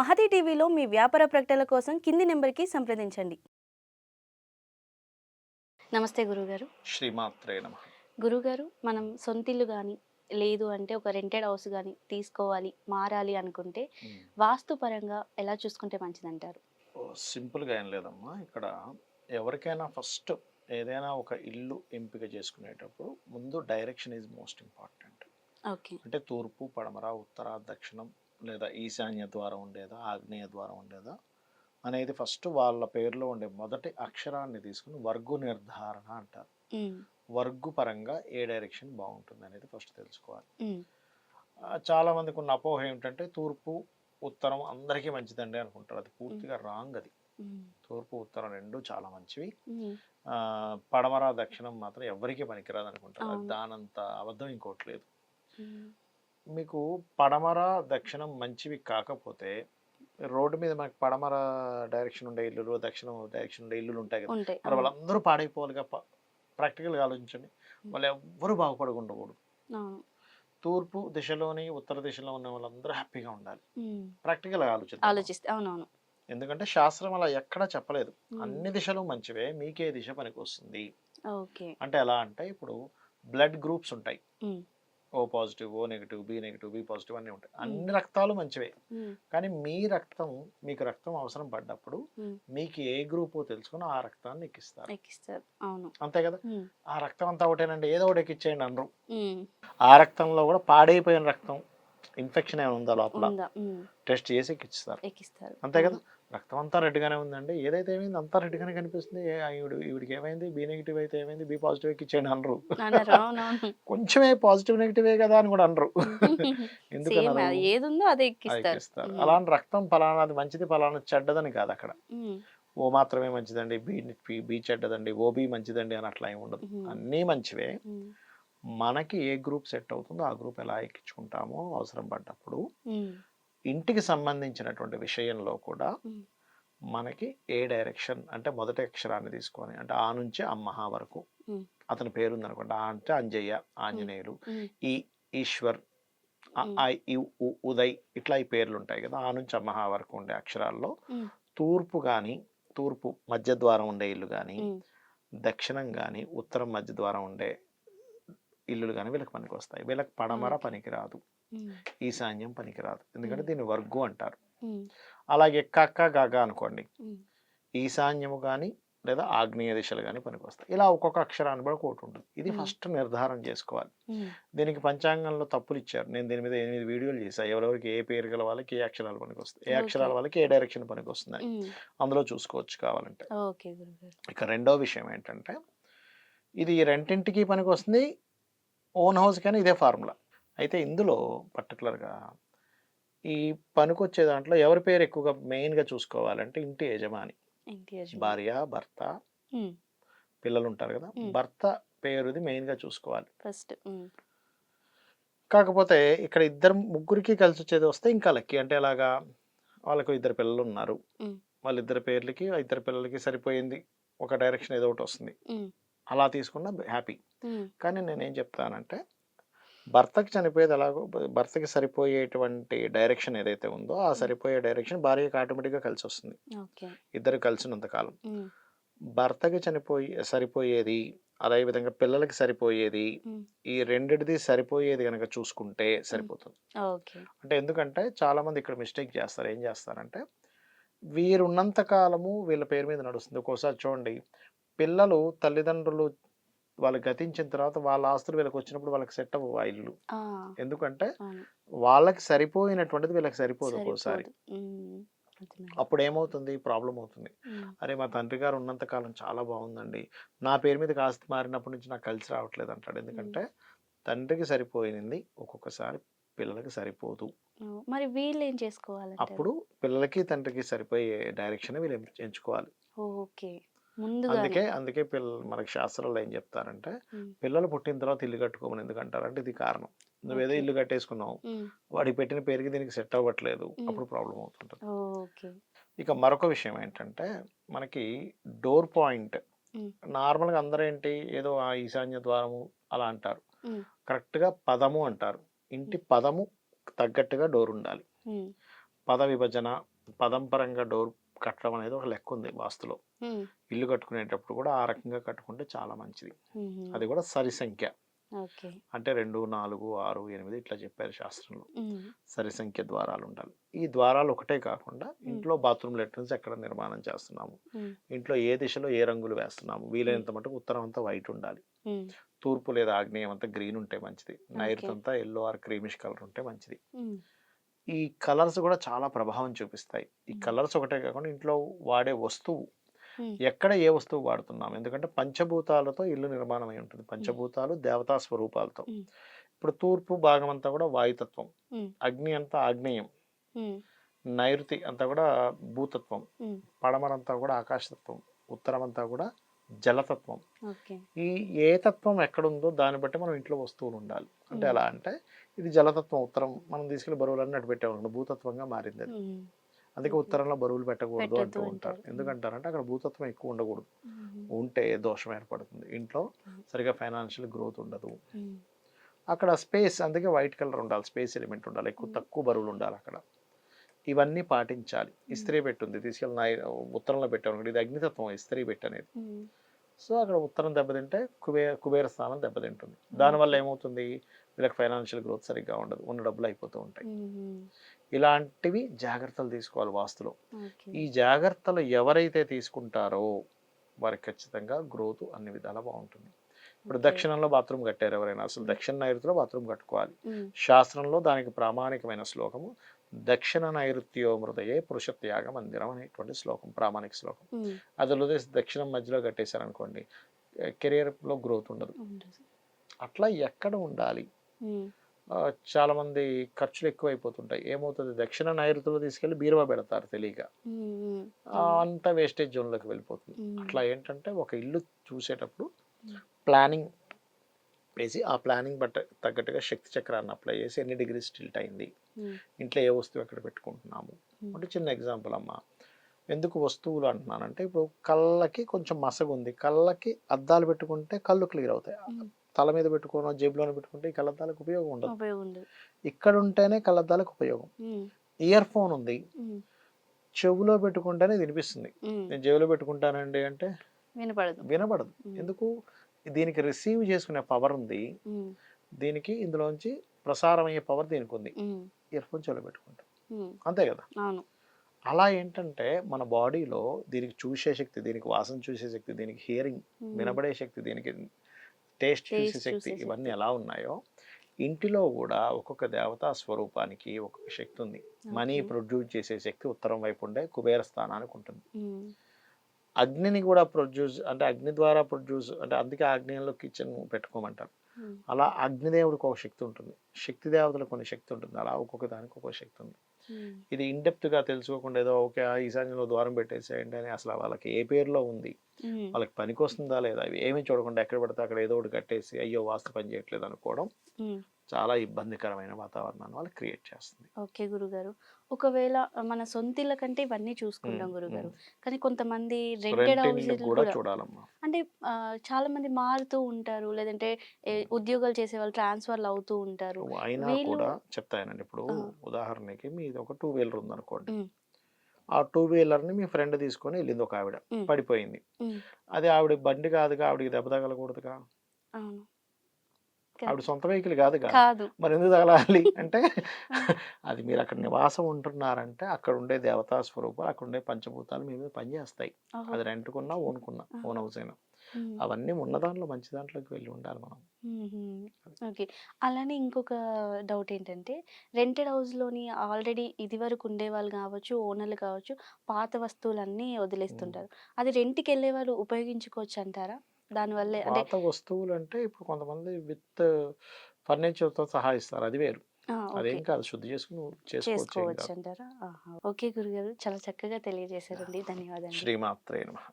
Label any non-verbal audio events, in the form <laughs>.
మహతి టీవీలో మీ వ్యాపార ప్రకటనల కోసం కింది నెంబర్కి సంప్రదించండి. నమస్తే గురుగారు. శ్రీమాత్రే నమ. గురుగారు మనం సొంతిల్లు కానీ లేదు అంటే ఒక రెంటెడ్ హౌస్ కానీ తీసుకోవాలి మారాలి అనుకుంటే వాస్తు పరంగా ఎలా చూసుకుంటే మంచిదంటారు? సింపుల్గా ఏం లేదమ్మా. ఇక్కడ ఎవరికైనా ఫస్ట్ ఏదైనా ఒక ఇల్లు ఎంపిక చేసుకునేటప్పుడు ముందు direction is most important. Okay. అంటే తూర్పు పడమర ఉత్తర దక్షిణం లేదా ఈశాన్య ద్వారం ఉండేదా ఆగ్నేయ ద్వారం ఉండేదా అనేది ఫస్ట్ వాళ్ళ పేరులో ఉండే మొదటి అక్షరాన్ని తీసుకుని వర్గు నిర్ధారణ అంటారు. వర్గు పరంగా ఏ డైరెక్షన్ బాగుంటుంది అనేది ఫస్ట్ తెలుసుకోవాలి. చాలా మందికి ఉన్న అపోహ ఏమిటంటే తూర్పు ఉత్తరం అందరికీ మంచిదండి అనుకుంటారు. అది పూర్తిగా రాంగ్ అది. తూర్పు ఉత్తరం రెండు చాలా మంచివి. పడమర దక్షిణం మాత్రం ఎవరికీ పనికిరాదు అనుకుంటారు. దానంత అబద్ధం ఇంకోటి లేదు. మీకు పడమర దక్షిణం మంచివి కాకపోతే రోడ్డు మీద మనకి పడమర డైరెక్షన్ ఉండే ఇల్లులు దక్షిణం డైరెక్షన్ ఉండే ఇల్లులు ఉంటాయి కదా. మరి వాళ్ళందరూ పాడైపోవాలిగా ప్రాక్టికల్గా ఆలోచించండి. వాళ్ళు ఎవ్వరూ బాగుపడకుండా ఉండకూడదు అవును. తూర్పు దిశలోని ఉత్తర దిశలో ఉన్న వాళ్ళందరూ హ్యాపీగా ఉండాలి. ప్రాక్టికల్గా ఆలోచిస్తే అవునవును. ఎందుకంటే శాస్త్రం అలా ఎక్కడా చెప్పలేదు. అన్ని దిశలు మంచివే మీకే దిశ పనికి వస్తుంది అంటే ఎలా అంటే ఇప్పుడు బ్లడ్ గ్రూప్స్ ఉంటాయి. O positive O negative B negative B positive అన్నీ ఉంటాయి. అన్ని రక్తాలు మంచివే. కానీ మీ రక్తం మీకు రక్తం అవసరం పడ్డప్పుడు. మీకు ఏ గ్రూప్ తెలుసుకుని ఆ రక్తాన్ని ఎక్కిస్తారు. అవును. అంతే కదా. ఆ రక్తం అంతా ఒకటేనండి. ఏదో ఒకటి ఎక్కిచ్చేయండి అనరు. ఆ రక్తంలో కూడా పాడైపోయిన రక్తం ఇన్ఫెక్షన్ ఏమైనా ఉందా లోపల. టెస్ట్ చేసి ఎక్కిస్తారు. అంతే కదా? రక్తం అంతా రెడ్గానే ఉందండి. ఏదైతే ఏమైంది అంతా రెడ్గానే కనిపిస్తుంది. ఈవిడ ఈవిడికి ఏమైంది? బి నెగిటివ్ అయితే ఏమైంది? బి పాజిటివ్ ఎక్కిచ్చేయండి అనరు. కొంచెమే పాజిటివ్ నెగిటివే కదా అని కూడా అనరు. <laughs> ఎందుకు సేమ్ అనరు? అది. ఏది ఉందో అదే ఆ, ఎక్కిస్తారు. ఎక్కిస్తారు. ఉమ్. అలాంటి రక్తం ఫలానాది మంచిది ఫలానా చెడ్డదని కాదు అక్కడ. ఓ మాత్రమే మంచిదండి. బి బి- చెడ్డదండి. ఓ బి మంచిదండి అని అట్లా ఏమి ఉండదు. అన్నీ మంచివే. మనకి ఏ గ్రూప్ సెట్ అవుతుందో ఆ గ్రూప్ ఎలా ఎక్కించుకుంటామో అవసరం పడ్డప్పుడు. ఇంటికి సంబంధించినటువంటి విషయంలో కూడా. మనకి ఏ డైరెక్షన్ అంటే మొదటి అక్షరాన్ని తీసుకొని అంటే ఆ నుంచి అమ్మహ వరకు. అతని పేరు ఉందనుకోండి ఆ అంటే అంజయ్య ఆంజనేయులు. ఈ ఈశ్వర్ ఉదయ్ ఇట్లా ఈ పేర్లు ఉంటాయి కదా ఆ నుంచి అమ్మహ వరకు ఉండే అక్షరాల్లో. తూర్పు కానీ తూర్పు మధ్య ద్వారం ఉండే ఇల్లు కానీ. దక్షిణం కానీ ఉత్తరం మధ్య ద్వారం ఉండే ఇల్లులు కానీ వీళ్ళకి పనికి వస్తాయి వీళ్ళకి పడమర. పనికిరాదు. ఈశాన్యం పనికిరాదు ఎందుకంటే. దీన్ని వర్గు అంటారు. అలాగే కక్క గగ అనుకోండి ఉమ్. ఈశాన్యము కానీ లేదా ఆగ్నేయ దిశలు కానీ పనికొస్తాయి ఇలా ఒక్కొక్క అక్షరాన్ని బట్టి ఒకటి ఉంటుంది ఇది. ఫస్ట్ నిర్ధారణ చేసుకోవాలి. దీనికి పంచాంగంలో తప్పులు ఇచ్చారు నేను దీని మీద ఎనిమిది వీడియోలు చేశాను ఎవరెవరికి ఏ పేరు గల వాళ్ళకి ఏ అక్షరాలు పనికి వస్తాయి ఏ. అక్షరాల వాళ్ళకి ఏ డైరెక్షన్ పనికి వస్తున్నాయి ఉమ్. అందులో చూసుకోవచ్చు కావాలంటే ఇక రెండో విషయం ఏంటంటే ఇది రెంటింటికి పనికి వస్తుంది ఓన్ హౌస్ కానీ ఇదే ఫార్ములా అయితే ఇందులో పర్టికులర్గా ఈ పనికొచ్చే దాంట్లో ఎవరి పేరు ఎక్కువగా మెయిన్గా చూసుకోవాలంటే ఇంటి యజమాని. భార్య భర్త. పిల్లలు ఉంటారు కదా. భర్త పేరుది మెయిన్గా చూసుకోవాలి ఫస్ట్. కాకపోతే ఇక్కడ ఇద్దరు ముగ్గురికి కలిసి వచ్చేది వస్తే ఇంకా లక్కీ అంటే ఎలాగా వాళ్ళకు ఇద్దరు పిల్లలు ఉన్నారు. వాళ్ళిద్దరు పేర్లకి ఇద్దరు పిల్లలకి సరిపోయింది ఒక డైరెక్షన్ ఏదో ఒకటి వస్తుంది. అలా తీసుకున్న హ్యాపీ. కానీ నేనేం చెప్తానంటే భర్తకి చనిపోయేది ఎలాగో భర్తకి సరిపోయేటువంటి డైరెక్షన్ ఏదైతే ఉందో ఆ సరిపోయే డైరెక్షన్ భార్యకి ఆటోమేటిక్గా కలిసి వస్తుంది ఇద్దరు కలిసినంత కాలం. ఉమ్. భర్తకి చనిపోయి సరిపోయేది అదేవిధంగా పిల్లలకి సరిపోయేది. ఈ రెండిటిది సరిపోయేది కనుక చూసుకుంటే సరిపోతుంది. అంటే ఎందుకంటే చాలా మంది ఇక్కడ మిస్టేక్ చేస్తారు. ఏం చేస్తారంటే వీరు ఉన్నంత కాలము వీళ్ళ పేరు మీద నడుస్తుంది. ఒక్కోసారి చూడండి పిల్లలు తల్లిదండ్రులు వాళ్ళు గతించిన తర్వాత వాళ్ళ ఆస్తులు వీళ్ళకి వచ్చినప్పుడు వాళ్ళకి సెట్ అవ్వవు ఆ ఇల్లు. ఎందుకంటే వాళ్ళకి సరిపోయినటువంటిది వీళ్ళకి సరిపోదు ఒక్కోసారి. అప్పుడు ఏమవుతుంది ప్రాబ్లం అవుతుంది. అరే మా తండ్రి గారు ఉన్నంత కాలం చాలా బాగుందండి. నా పేరు మీద ఆస్తి మారినప్పటి నుంచి నాకు కలిసి రావట్లేదు అంటాడు. ఎందుకంటే తండ్రికి సరిపోయింది ఒక్కొక్కసారి పిల్లలకి సరిపోదు. మరి వీళ్ళు ఏం చేసుకోవాలి అప్పుడు పిల్లలకి తండ్రికి సరిపోయే డైరెక్షన్ వీళ్ళు ఎంచు- ఎంచుకోవాలి. ఓకే. అందుకే అందుకే పిల్ల మనకి శాస్త్రాల్లో ఏం చెప్తారంటే పిల్లలు పుట్టిన తర్వాత ఇల్లు కట్టుకోమని ఎందుకు అంటారంటే ఇది కారణం. నువ్వేదో. ఇల్లు కట్టేసుకున్నావు వాడికి పెట్టిన పేరుకి దీనికి సెట్ అవ్వట్లేదు. అప్పుడు ప్రాబ్లం అవుతుంటుంది. ఇక మరొక విషయం ఏంటంటే మనకి డోర్ పాయింట్. నార్మల్గా అందరూ ఏంటి ఏదో ఆ ఈశాన్య ద్వారము అలా అంటారు. కరెక్ట్గా పదము అంటారు. ఇంటి పదము తగ్గట్టుగా డోర్ ఉండాలి. పద విభజన పదం పరంగా డోర్ కట్టడం అనేది ఒక లెక్క ఉంది వాస్తులో ఇల్లు కట్టుకునేటప్పుడు కూడా ఆ రకంగా కట్టుకుంటే చాలా మంచిది. అది కూడా సరి సంఖ్య. అంటే రెండు నాలుగు ఆరు ఎనిమిది ఇట్లా చెప్పారు శాస్త్రంలో. సరి సంఖ్య ద్వారాలు ఉండాలి. ఈ ద్వారాలు ఒకటే కాకుండా ఇంట్లో బాత్రూమ్ లెట్రిన్స్ ఎక్కడ నిర్మాణం చేస్తున్నాము? ఇంట్లో ఏ దిశలో ఏ రంగులు వేస్తున్నాము? వీలైనంత మటుకు ఉత్తరం అంతా వైట్ ఉండాలి. తూర్పు లేదా ఆగ్నేయం అంతా గ్రీన్ ఉంటే మంచిది. నైరుతి అంతా ఎల్లో ఆర్ క్రీమిష్ కలర్ ఉంటే మంచిది. ఈ కలర్స్ కూడా చాలా ప్రభావం చూపిస్తాయి. ఈ. కలర్స్ ఒకటే కాకుండా ఇంట్లో వాడే వస్తువు. ఎక్కడ ఏ వస్తువు వాడుతున్నాం? ఎందుకంటే పంచభూతాలతో ఇల్లు నిర్మాణం అయి ఉంటుంది పంచభూతాలు దేవతా స్వరూపాలతో. ఇప్పుడు తూర్పు భాగం అంతా కూడా వాయుతత్వం. అగ్ని అంతా ఆగ్నేయం. నైరుతి అంతా కూడా భూతత్వం. పడమరంతా కూడా ఆకాశతత్వం. ఉత్తరం అంతా కూడా జలతత్వం. ఓకే. ఈ ఏ తత్వం ఎక్కడుందో దాన్ని బట్టి మనం ఇంట్లో వస్తువులు ఉండాలి. అంటే. ఎలా అంటే ఇది జలతత్వం ఉత్తరం మనం తీసుకెళ్ళి బరువులన్నీ అటు పెట్టామనుకోండి భూతత్వంగా మారింది అది. అందుకే. ఉత్తరంలో బరువులు పెట్టకూడదు అంటూ ఉంటారు. ఎందుకంటారంటే అక్కడ భూతత్వం ఎక్కువ ఉండకూడదు. ఉంటే దోషం ఏర్పడుతుంది. ఇంట్లో. సరిగా ఫైనాన్షియల్ గ్రోత్ ఉండదు. అక్కడ స్పేస్ అందుకే వైట్ కలర్ ఉండాలి స్పేస్ ఎలిమెంట్ ఉండాలి ఎక్కువ. తక్కువ బరువులు ఉండాలి అక్కడ. ఇవన్నీ పాటించాలి. ఇస్త్రీ పెట్టుంది. తీసుకెళ్ళి నా ఉత్తరంలో పెట్టాను ఇది అగ్నితత్వం ఇస్త్రీ పెట్టి అనేది ఉమ్, సో అక్కడ ఉత్తరం దెబ్బతింటే కుబేర కుబేర స్థానం దెబ్బతింటుంది. దానివల్ల ఏమవుతుంది? వీళ్ళకి ఫైనాన్షియల్ గ్రోత్ సరిగ్గా ఉండదు. ఉన్న డబ్బులు అయిపోతూ ఉంటాయి. ఇలాంటివి జాగ్రత్తలు తీసుకోవాలి వాస్తులో. ఈ జాగ్రత్తలు ఎవరైతే తీసుకుంటారో వారికి ఖచ్చితంగా గ్రోత్ అన్ని విధాలా బాగుంటుంది. ఇప్పుడు. దక్షిణంలో బాత్రూమ్ కట్టారు ఎవరైనా. అసలు దక్షిణ నైరుతిలో బాత్రూమ్ కట్టుకోవాలి. శాస్త్రంలో దానికి ప్రామాణికమైన శ్లోకము దక్షిణ నైరుత్యో మృదయే పురుషత్యాగ మందిరం అనేటువంటి శ్లోకం ప్రామాణిక శ్లోకం. అది వదిలేసి దక్షిణం మధ్యలో కట్టేశారనుకోండి కెరియర్లో గ్రోత్ ఉండదు. అట్లా ఎక్కడ ఉండాలి? చాలా మంది ఖర్చులు ఎక్కువైపోతుంటాయి. ఏమవుతుంది? దక్షిణ నైరుతిలో తీసుకెళ్ళి బీరువా పెడతారు తెలియక. అంతా వేస్టేజ్ జోన్లోకి వెళ్ళిపోతుంది. అట్లా ఏంటంటే ఒక ఇల్లు చూసేటప్పుడు. ప్లానింగ్ వేసి ఆ ప్లానింగ్ బట్ట తగ్గట్టుగా శక్తి చక్రాన్ని అప్లై చేసి ఎన్ని డిగ్రీస్ స్టిల్ట్ అయింది. ఇంట్లో ఏ వస్తువు ఎక్కడ పెట్టుకుంటున్నాము. అంటే చిన్న ఎగ్జాంపుల్ అమ్మా. ఎందుకు వస్తువులు అంటున్నానంటే ఇప్పుడు కళ్ళకి కొంచెం మసగు ఉంది. కళ్ళకి అద్దాలు పెట్టుకుంటే కళ్ళు క్లియర్ అవుతాయి. తల మీద పెట్టుకోనో జేబులోనే పెట్టుకుంటే ఈ కళ్ళద్దాలకు ఉపయోగం ఉండదు. ఇక్కడ ఉంటేనే కళ్ళద్దాలకు ఉపయోగం. ఇయర్ ఫోన్ ఉంది. చెవులో పెట్టుకుంటేనే వినిపిస్తుంది. నేను చెవిలో పెట్టుకుంటానండి అంటే వినపడదు. వినబడదు ఉమ్, ఎందుకు? దీనికి రిసీవ్ చేసుకునే పవర్ ఉంది. దీనికి ఇందులోంచి ప్రసారం అయ్యే పవర్ దీనికి ఉంది. ఇయర్ ఫోన్ చెవిలో పెట్టుకుంటాం. అంతే కదా? అలా ఏంటంటే మన బాడీలో దీనికి చూసే శక్తి దీనికి వాసన చూసే శక్తి దీనికి హియరింగ్ వినబడే శక్తి దీనికి టేస్ట్ చూసే శక్తి ఇవన్నీ. ఎలా ఉన్నాయో ఇంటిలో కూడా ఒక్కొక్క దేవతా స్వరూపానికి ఒక్కొక్క శక్తి ఉంది. మనీ. ప్రొడ్యూస్ చేసే శక్తి ఉత్తరం వైపు ఉండే కుబేర స్థానానికి ఉంటుంది. అగ్నిని కూడా ప్రొడ్యూస్ అంటే అగ్ని ద్వారా ప్రొడ్యూస్ అంటే అందుకే ఆగ్నేయంలో కిచెన్ పెట్టుకోమంటారు. అలా అగ్నిదేవుడికి ఒక శక్తి ఉంటుంది. శక్తి దేవతలకు కొన్ని శక్తి ఉంటుంది. అలా ఒక్కొక్క దానికి ఒక్కొక్క శక్తి ఉంది. ఇది గా తెలుసుకోకుండా ఏదో ఓకే ఈశాన్యంలో ద్వారం పెట్టేసేయండి అని అసలు వాళ్ళకి ఏ పేరులో ఉంది? వాళ్ళకి పనికి వస్తుందా లేదా? ఏమీ చూడకుండా ఎక్కడ పడితే అక్కడ ఏదో ఒకటి కట్టేసి అయ్యో వాస్తు పని చేయట్లేదు అనుకోవడం. చాలా ఇబ్బందికరమైన వాతావరణాన్ని వాళ్ళకి క్రియేట్ చేస్తుంది. ఓకే గురుగారు. ఒకవేళ మన సొంతిళ్ళ కంటే ఇవన్నీ చూసుకుంటాం గురుగారు. కానీ కొంతమంది రెంటెడ్ రెంట్ హౌస్ కూడా చూడాలమ్మా. అంటే చాలా మంది మారుతూ ఉంటారు. లేదంటే ఉద్యోగాలు చేసే వాళ్ళు ట్రాన్స్ఫర్లు అవుతూ ఉంటారు. అయినా వీళ్ళు- కూడా చెప్తానండి. ఇప్పుడు. ఉదాహరణకి మీది ఒక టూ వీలర్ ఉందనుకోండి. ఆ టూ వీలర్ని మీ ఫ్రెండ్ తీసుకొని వెళ్ళింది ఒక ఆవిడ. పడిపోయింది. అది ఆవిడ బండి కాదుగా ఆవిడకి దెబ్బ తగలకూడదుగా? ఆవిడ సొంత వెహికల్ కాదుగా కాదు. మరి ఎందుకు తగలాలి? <laughs> అంటే అది మీరు అక్కడ నివాసం ఉంటున్నారంటే అక్కడ ఉండే దేవతా స్వరూపాలు అక్కడ ఉండే పంచభూతాలు మీ మీద పనిచేస్తాయి. అది రెంట్కున్నా ఓనుకున్నా ఆ. ఓన్ హౌస్ అయినా. అవన్నీ ఉన్న దాంట్లో మంచి దాంట్లోకి వెళ్ళి ఉండాలి మనం. ఓకే. అలానే ఇంకొక డౌట్ ఏంటంటే రెంటెడ్ హౌస్లోని ఆల్రెడీ ఇది వరకు ఉండేవాళ్ళు కావచ్చు ఓనర్లు కావచ్చు పాత వస్తువులన్నీ వదిలేస్తుంటారు. అది రెంట్కి వెళ్ళే వాళ్ళు ఉపయోగించుకోవచ్చు అంటారా? దానివల్లే అంటే పాత వస్తువులు అంటే ఇప్పుడు కొంతమంది విత్ ఫర్నిచర్తో సహా ఇస్తారు. అది వేరు. అదేం కాదు. శుద్ధి చేసుకుని చేసుకోవచ్చు. అంటారా. ఓకే గురుగారు. చాలా చక్కగా తెలియజేశారండి. ధన్యవాదాలు. శ్రీమాత్రే నమః.